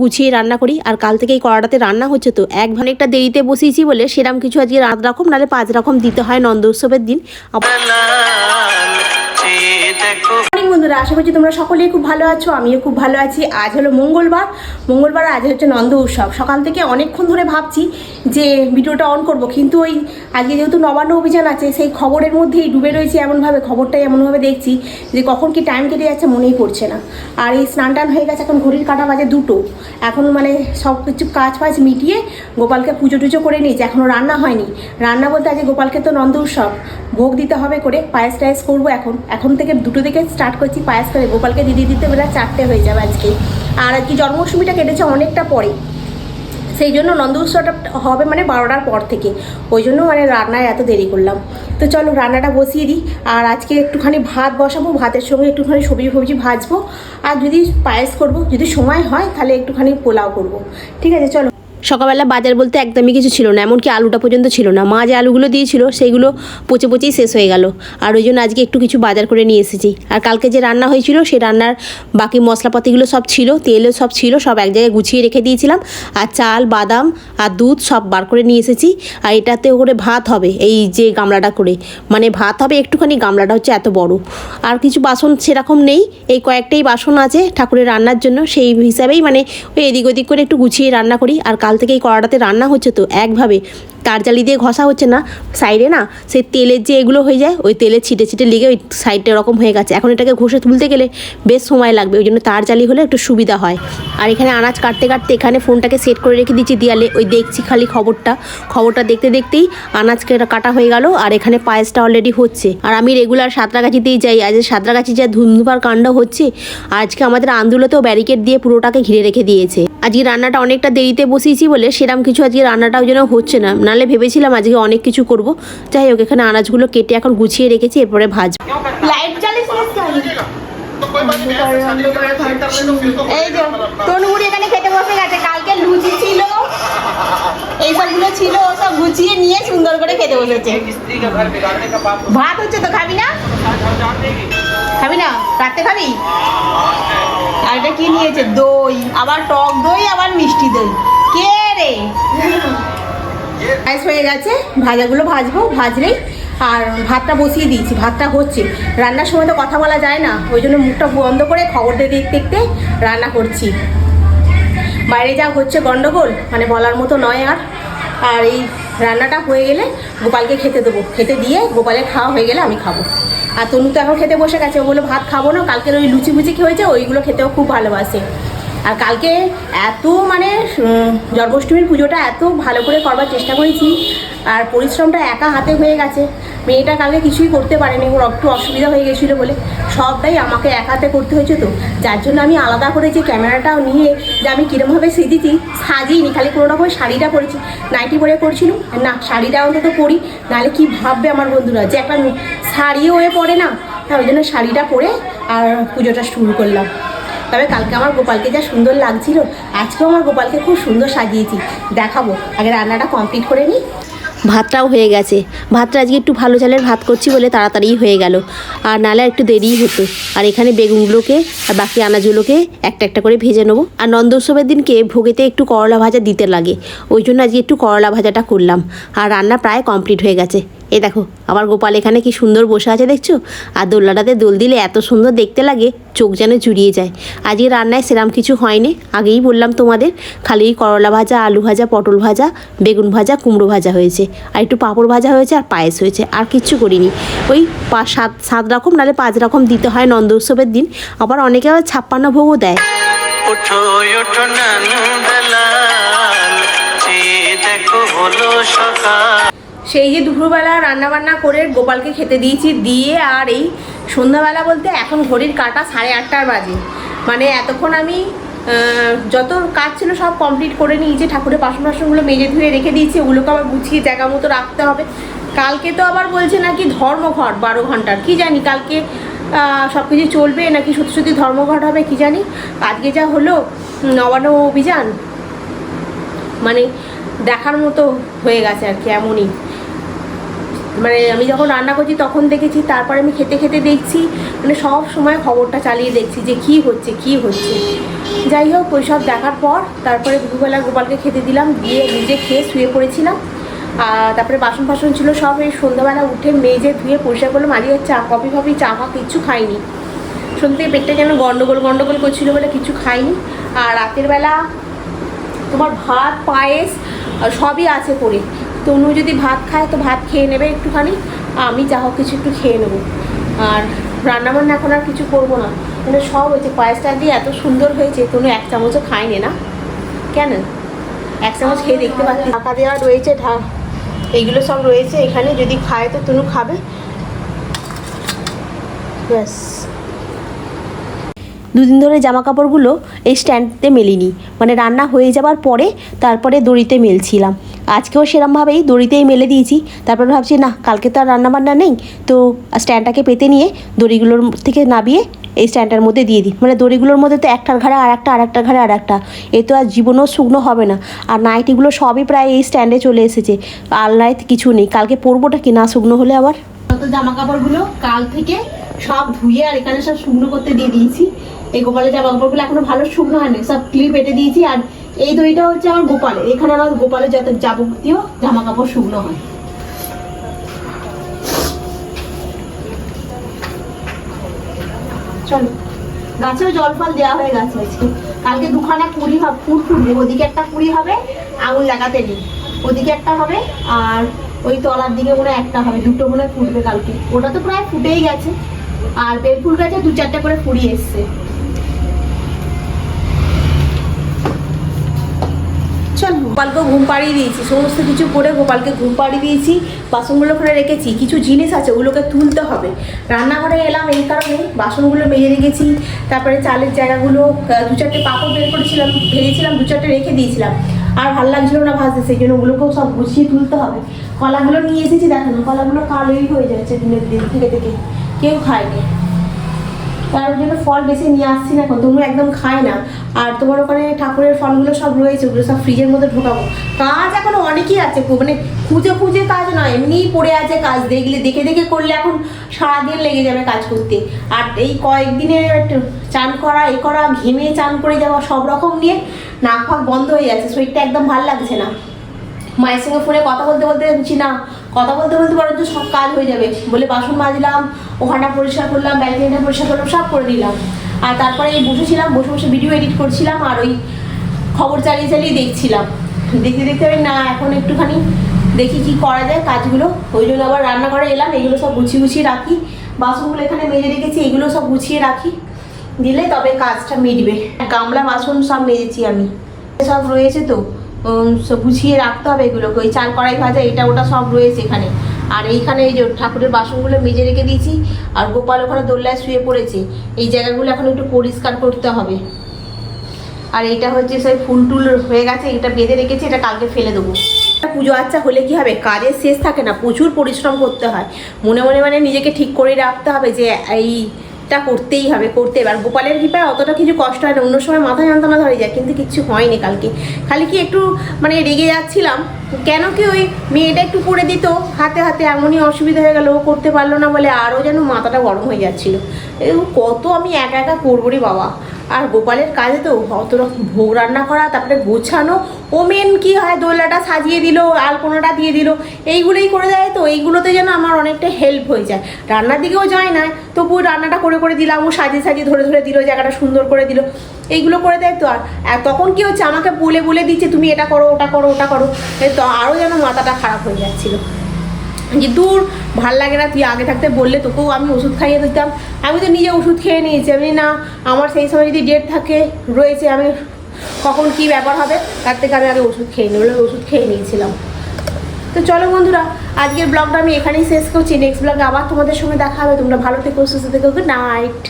গুছিয়ে রান্না করি। আর কাল থেকে এই কড়াটাতে রান্না হচ্ছে তো, এক অনেকটা দেরিতে বসিয়েছি বলে সেরাম কিছু আজকে রাত রকম, নাহলে পাঁচ রকম দিতে হয় নন্দ উৎসবের দিন বন্ধুরা, আশা করছি তোমরা সকলেই খুব ভালো আছো, আমিও খুব ভালো আছি। আজ হলো মঙ্গলবার। মঙ্গলবার আজ হচ্ছে নন্দ উৎসব। সকাল থেকে অনেকক্ষণ ধরে ভাবছি যে ভিডিওটা অন করব, কিন্তু ওই আজকে যেহেতু নবান্ন অভিযান আছে, সেই খবরের মধ্যেই ডুবে রয়েছে এমনভাবে, খবরটাই এমনভাবে দেখছি যে কখন কি টাইম কেটে যাচ্ছে মনেই পড়ছে না। আর এই স্নান টান হয়ে গেছে, এখন ঘড়ির কাটা বাজে দুটো। এখন মানে সব কিছু কাজ ফাজ মিটিয়ে গোপালকে পুজো টুজো করে নিয়েছে এখনও রান্না হয়নি। রান্না বলতে আজকে গোপালকে তো নন্দ উৎসব, ভোগ দিতে হবে করে, পায়েস টায়েস করব এখন। এখন থেকে দুটো থেকে স্টার্ট করছি পায়েস করে? গোপালকে দিদি দিতে বেলা চারটে হয়ে যাবে আজকে। আর কি জন্মাষ্টমীটা কেটেছে অনেকটা পরে। সেই জন্য নন্দ উৎসবটা হবে মানে বারোটার পর থেকে। ওই জন্য মানে রান্নায় এত দেরি করলাম। তো চলো রান্নাটা বসিয়ে দিই। আর আজকে একটুখানি ভাত বসাবো, ভাতের সঙ্গে একটুখানি সবজি ফবজি ভাজবো। আর যদি পায়েস করব, যদি সময় হয় তাহলে একটুখানি পোলাও করব। ঠিক আছে, চলো। সকালবেলা বাজার বলতে একদমই কিছু ছিল না, এমনকি আলুটা পর্যন্ত ছিল না। মা যে আলুগুলো দিয়েছিল সেইগুলো পচে পচেই শেষ হয়ে গেল। আর ওই জন্য আজকে একটু কিছু বাজার করে নিয়ে এসেছি। আর কালকে যে রান্না হয়েছিল সেই রান্নার বাকি মশলাপাতিগুলো সব ছিল, তেলও সব ছিল, সব এক জায়গায় গুছিয়ে রেখে দিয়েছিলাম। আর চাল, বাদাম আর দুধ সব বার করে নিয়ে এসেছি। আর এটাতে করে ভাত হবে, এই যে গামলাটা করে। মানে ভাত হবে, একটুখানি গামলাটা হচ্ছে এত বড়। আর কিছু বাসন সেরকম নেই, এই কয়েকটাই বাসন আছে ঠাকুরের রান্নার জন্য। সেই হিসাবেই মানে ওই এদিক ওদিক করে একটু গুছিয়ে রান্না করি। আর কাল থেকে এই কড়াটাতে রান্না হচ্ছে তো একভাবে। তার জালি দিয়ে ঘষা হচ্ছে না, সাইডে না সেই তেলের যে এগুলো হয়ে যায়, ওই তেলের ছিটে ছিটে লেগে ওই সাইডটা এরকম হয়ে গেছে। এখন এটাকে ঘষে তুলতে গেলে বেশ সময় লাগবে, ওই জন্য তার জালি হলে একটু সুবিধা হয়। আর এখানে আনাজ কাটতে কাটতে এখানে ফোনটাকে সেট করে রেখে দিচ্ছি দেয়ালে ওই দেখছি খালি খবরটা। খবরটা দেখতে দেখতেই আনাজ কাটা হয়ে গেল, আর এখানে পায়েসটা অলরেডি হচ্ছে। আর আমি রেগুলার সাঁতরাগাছিতেই যাই, আজ সাঁতরাগাছি যা ধুমধুমার কাণ্ড হচ্ছে, আজকে আমাদের আন্দোলতেও ব্যারিকেড দিয়ে পুরোটাকে ঘিরে রেখে দিয়েছে। আজকে রান্নাটা অনেকটা দেরিতে বসিয়েছি বলে সেরকম কিছু আজকে রান্নাটাও যেন হচ্ছে না। নালে ভেবেছিলাম আজকে অনেক কিছু করব। যাই হোক এখানে আনাজগুলো কেটে এখন গুছিয়ে রেখেছি এরপরে ভাজ লাইট এই যে তনুগুড়ি এখানে খেতে বসে গেছে কালকে লুচি এইসবগুলো ছিল, সব গুছিয়ে নিয়ে সুন্দর করে খেতে বসেছে। ভাত হচ্ছে তো খাবি না? খাবি না? রাতে খাবি? আর এটা কি নিয়েছে? দই। আবার টক দই, আবার মিষ্টি দই। কে রে? পায়েস হয়ে গেছে। ভাজাগুলো ভাজবো, ভাজলেই। আর ভাতটা বসিয়ে দিয়েছি, ভাতটা হচ্ছে। রান্নার সময় তো কথা বলা যায় না, ওই জন্য মুখটা বন্ধ করে খবর দেখতে দেখতে রান্না করছি। বাইরে যা হচ্ছে গণ্ডগোল মানে বলার মতো নয় আর। আর এই রান্নাটা হয়ে গেলে গোপালকে খেতে দেবো। খেতে দিয়ে গোপালের খাওয়া হয়ে গেলে আমি খাব। আর তনু তো এখন খেতে বসে গেছে, ও বলে ভাত খাব না, কালকের ওই লুচি ফুচি খেয়েছে, ওইগুলো খেতেও খুব ভালোবাসে। আর কালকে এত মানে জন্মাষ্টমীর পুজোটা এত ভালো করে করবার চেষ্টা করেছি, আর পরিশ্রমটা একা হাতে হয়ে গেছে। মেয়েটা কালকে কিছুই করতে পারেনি, ওর একটু অসুবিধা হয়ে গেছিল বলে। সবটাই আমাকে এক হাতে করতে হয়েছে তো। যার জন্য আমি আলাদা করে যে ক্যামেরাটাও নিয়ে যে আমি কীরমভাবে সেজেছি সাজিয়েনি খালি কোনো রকম শাড়িটা পরেছি। নাইটি পরে করছিল, না, শাড়িটা অন্তত পরি, নাহলে কি ভাববে আমার বন্ধুরা? যে একটা শাড়িও হয়ে পড়ে না ওই জন্য শাড়িটা পরে আর পুজোটা শুরু করলাম। তবে কালকে আমার গোপালকে যা সুন্দর লাগছিল, আজকেও আমার গোপালকে খুব সুন্দর সাজিয়েছি। দেখাবো, আগে রান্নাটা কমপ্লিট করে নিই। ভাতটাও হয়ে গেছে। ভাতটা আজকে একটু ভালো চালের ভাত করছি বলে তাড়াতাড়ি হয়ে গেল। আর নালে একটু দেরিই হতো। আর এখানে বেগুনগুলোকে আর বাকি আনাজগুলোকে একটা একটা করে ভেজে নেব। আর নন্দ উৎসবের দিনকে ভোগেতে একটু করলা ভাজা দিতে লাগে। ওই জন্য আজকে একটু করলা ভাজাটা করলাম। আর রান্না প্রায় কমপ্লিট হয়ে গেছে। এই দেখো, আমার গোপাল এখানে কি সুন্দর বসে আছে দেখছ? আর দোলনাটাতে দোল দিলে এত সুন্দর দেখতে লাগে, চোখ যেন জুড়িয়ে যায়। আজকে রান্নায় সেরাম কিছু হয়নি, আগেই বললাম তোমাদের, খালি করলা ভাজা, আলু ভাজা, পটল ভাজা, বেগুন ভাজা, কুমড়ো ভাজা হয়েছে। আর একটু পাঁপড় ভাজা হয়েছে আর পায়েস হয়েছে, আর কিচ্ছু করিনি। ওই সাত সাত রকম, নাহলে পাঁচ রকম দিতে হয় নন্দ উৎসবের দিন, আবার অনেকে আবার ছাপ্পান্ন ভোগও দেয়। সকাল। সেই যে দুপুরবেলা রান্না বান্না করে গোপালকে খেতে দিয়েছি, দিয়ে আর এই সন্ধ্যাবেলা বলতে এখন ঘড়ির কাটা সাড়ে আটটার বাজে। মানে এতক্ষণ আমি যত কাজ ছিল সব কমপ্লিট করে নিয়েছি, ঠাকুরের বাসন বাসনগুলো মেজে ধুয়ে রেখে দিয়েছি, ওগুলোকে আবার গুছিয়ে জায়গা মতো রাখতে হবে। কালকে তো আবার বলছে নাকি ধর্মঘট, বারো ঘণ্টার, কি জানি কালকে সব কিছু চলবে নাকি সত্যি সত্যি ধর্মঘট হবে কি জানি। আজকে যা হলো নবান্ন অভিযান মানে দেখার মতো হয়ে গেছে আর কি, এমনই। মানে আমি যখন রান্না করছি তখন দেখেছি, তারপরে আমি খেতে খেতে দেখছি মানে সব সময় খবরটা চালিয়ে দেখছি যে কি হচ্ছে কি হচ্ছে। যাই হোক ওই সব দেখার পর তারপরে দুপুরবেলা গোপালকে খেতে দিলাম দিয়ে নিজে খেয়ে শুয়ে পড়েছিলাম। আর তারপরে বাসন ফাসন ছিল সব, এই সন্ধ্যাবেলা উঠে মেজে ধুয়ে পরিষ্কার করলাম, আজকে চা, কফি ফফি, চা ফা কিচ্ছু খাইনি। সন্ধ্যে পেটটা যেন গন্ডগোল গন্ডগোল করছিল বলে কিছু খাইনি। আর রাতের বেলা তোমার ভাত, পায়েস, সবই আছে করে তনু যদি ভাত খায়, তো ভাত খেয়ে নেবে একটুখানি, আমি যা হোক কিছু একটু খেয়ে নেব। আর রান্নাবান্না এখন আর কিছু করব না। মানে সব হয়েছে পায়েসটা দিয়ে এত সুন্দর হয়েছে, তনু এক চামচও খায়নি না। কেন? এক চামচ খেয়ে দেখতে পাচ্ছি। ঢাকা দেওয়া রয়েছে, ঢা, এইগুলো সব রয়েছে এখানে, যদি খায় তো তনু খাবে। ব্যাস। দুদিন ধরে জামা কাপড়গুলো এই স্ট্যান্ডতে মেলিনি। মানে রান্না হয়ে যাবার পরে তারপরে দড়িতে মেলছিলাম। আজকেও সেরমভাবেই দড়িতেই মেলে দিয়েছি। তারপর ভাবছি, না, কালকে তো আর রান্নাবান্না নেই। তো স্ট্যান্ডটাকে পেতে নিয়ে দড়িগুলোর থেকে নাবিয়ে এই স্ট্যান্ডটার মধ্যে দিয়ে দিই। মানে দড়িগুলোর মধ্যে তো একটার ঘাড়ে আর একটা আর একটার ঘাড়ে আর একটা এ তো আর জীবনও শুকনো হবে না। আর নাইটিগুলো সবই প্রায় এই স্ট্যান্ডে চলে এসেছে। আলনায় কিছু নেই। কালকে পরবোটা কি না শুকনো হলে আবার? জামা কাপড়গুলো কাল থেকে সব ধুয়ে আর এখানে সব শুকনো করতে দিয়ে দিয়েছি। এই গোপালের জামা কাপড়গুলো এখনও ভালো শুকনো হয়নি, সব ক্লিপ এটে দিয়েছি। আর এই দইটা হচ্ছে আমার গোপালের। এখানে আমার গোপালের যত যাবতীয় জামা কাপড় শুকনো হয়। চলো, গাছেও জল ফল দেওয়া হয়ে গেছে আজকে। কালকে দুখানা কুড়ি হবে ফুল ফুটবে। ওদিকে একটা কুড়ি হবে আঙুল লাগাতে নেই। ওদিকে একটা হবে, আর ওই তলার দিকে মনে একটা হবে। দুটো মনে হয় ফুটবে কালকে। ওটা তো প্রায় ফুটেই গেছে। আর বেল ফুল গাছে দু চারটে করে ফুড়ি এসছে। চল গোপালকে ঘুম পাড়িয়ে দিয়েছি, সমস্ত কিছু করে গোপালকে ঘুম পাড়িয়ে দিয়েছি, বাসনগুলো করে রেখেছি, কিছু জিনিস আছে ওগুলোকে তুলতে হবে। রান্নাঘরে এলাম এই কারণে, বাসনগুলো মেজে রেখেছি, তারপরে চালের জায়গাগুলো দু চারটে পাপড় বের করেছিলাম, ভেজেছিলাম, দু চারটে রেখে দিয়েছিলাম। আর ভালো লাগছিল না ভাজতে, সেই জন্য ওগুলোকেও সব গুছিয়ে তুলতে হবে। কলাগুলো নিয়ে এসেছি দেখো না কলাগুলো কালোই হয়ে যাচ্ছে দিনের দিন থেকে থেকে, কেউ খায়নি। তার জন্য ফল বেশি নিয়ে আসছি না এখন, তোমরা একদম খায় না। আর তোমার ওখানে ঠাকুরের ফলগুলো সব রয়েছে, ওগুলো সব ফ্রিজের মধ্যে ঢোকাবো। কাজ এখন অনেকই আছে মানে খুঁজে খুঁজে কাজ নয়, এমনিই পড়ে আছে কাজ, দেখলে, দেখে দেখে করলে এখন সারাদিন লেগে যাবে কাজ করতে। আর এই কয়েকদিনে একটু চান করা, এ করা, ঘেমে চান করে যাওয়া, সব রকম নিয়ে নাক ফাক বন্ধ হয়ে যাচ্ছে শরীরটা একদম ভালো লাগছে না। মায়ের সঙ্গে ফোনে কথা বলতে বলতে না, কথা বলতে বলতে বরঞ্চ সব কাজ হয়ে যাবে। বলে বাসন মাজলাম, ওখানটা পরিষ্কার করলাম ব্যালকনিটা পরিষ্কার করলাম, সব করে দিলাম। আর তারপরে এই বসেছিলাম, বসে বসে ভিডিও এডিট করছিলাম আর ওই খবর চালিয়ে চালিয়ে দেখছিলাম। দেখতে দেখতে আমি না, এখন একটুখানি দেখি কি করা যায় কাজগুলো। ওই জন্য আবার রান্নাঘরে এলাম, এগুলো সব গুছিয়ে গুছিয়ে রাখি। বাসনগুলো এখানে মেজে রেখেছি, এগুলো সব গুছিয়ে রাখি। দিলে তবে কাজটা মিটবে। গামলা, বাসন সব মেজেছি আমি। সব রয়েছে তো? গুছিয়ে রাখতে হবে এগুলোকে। ওই চাল কড়াই ভাজা, এটা ওটা সব রয়েছে এখানে। আর এইখানে এই যে ঠাকুরের বাসনগুলো মেজে রেখে দিয়েছি, আর গোপাল ওখানে দোল্লায় শুয়ে পড়েছে। এই জায়গাগুলো এখন একটু পরিষ্কার করতে হবে। আর এইটা হচ্ছে সেই ফুল টুল হয়ে গেছে, এটা বেঁধে রেখেছি, এটা কালকে ফেলে দেবো। পুজো আচ্ছা হলে কি হবে? কাজের শেষ থাকে না, প্রচুর পরিশ্রম করতে হয়। মনে মনে মানে নিজেকে ঠিক করে রাখতে হবে যে এইটা করতেই হবে, করতে এবার গোপালের কৃপায় অতটা কিছু কষ্ট হয় না, অন্য সময় মাথা যন্ত্রণা ধরে যায়, কিন্তু কিচ্ছু হয়নি কালকে। খালি কি একটু মানে রেগে যাচ্ছিলাম, কেন কি ওই মেয়েটা একটু করে দিত, হাতে হাতে এমনই অসুবিধা হয়ে গেল, ও করতে পারল না বলে আরও যেন মাথাটা গরম হয়ে যাচ্ছিল। কত আমি একা একা করব রে বাবা। আর গোপালের কাজে তো অত রকম ভোগ রান্না করা, তারপরে গোছানো, ও মেন কি হয় দোলাটা সাজিয়ে দিল, আলপনাটা দিয়ে দিল, এইগুলোই করে দেয় তো, এইগুলোতে যেন আমার অনেকটা হেল্প হয়ে যায়। রান্নার দিকেও যায় না তবু রান্নাটা করে করে দিলাম, ও সাজিয়ে সাজিয়ে ধরে ধরে দিল, জায়গাটা সুন্দর করে দিল, এইগুলো করে দেয় তো আর তখন কি হচ্ছে, আমাকে বলে বলে দিচ্ছে, তুমি এটা করো, ওটা করো ওটা করো। তো আরও যেন মাথাটা খারাপ হয়ে যাচ্ছিল। যে, দূর, ভালো লাগে না, তুই আগে থাকতে বললে তোকেও আমি ওষুধ খাইয়ে দিতাম। আমি তো নিজে ওষুধ খেয়ে নিয়েছি। আমি না, আমার সেই সময় যদি ডেট থাকে, রয়েছে, আমি কখন কি ব্যাপার হবে, তার থেকে আমি আগে ওষুধ খেয়ে নিই। ওষুধ খেয়ে নিয়েছিলাম। তো চলো বন্ধুরা, আজকের ব্লগটা আমি এখানেই শেষ করছি। নেক্সট ব্লগে আবার তোমাদের সঙ্গে দেখা হবে। তোমরা ভালো থেকো, সুস্থ থেকো গুড নাইট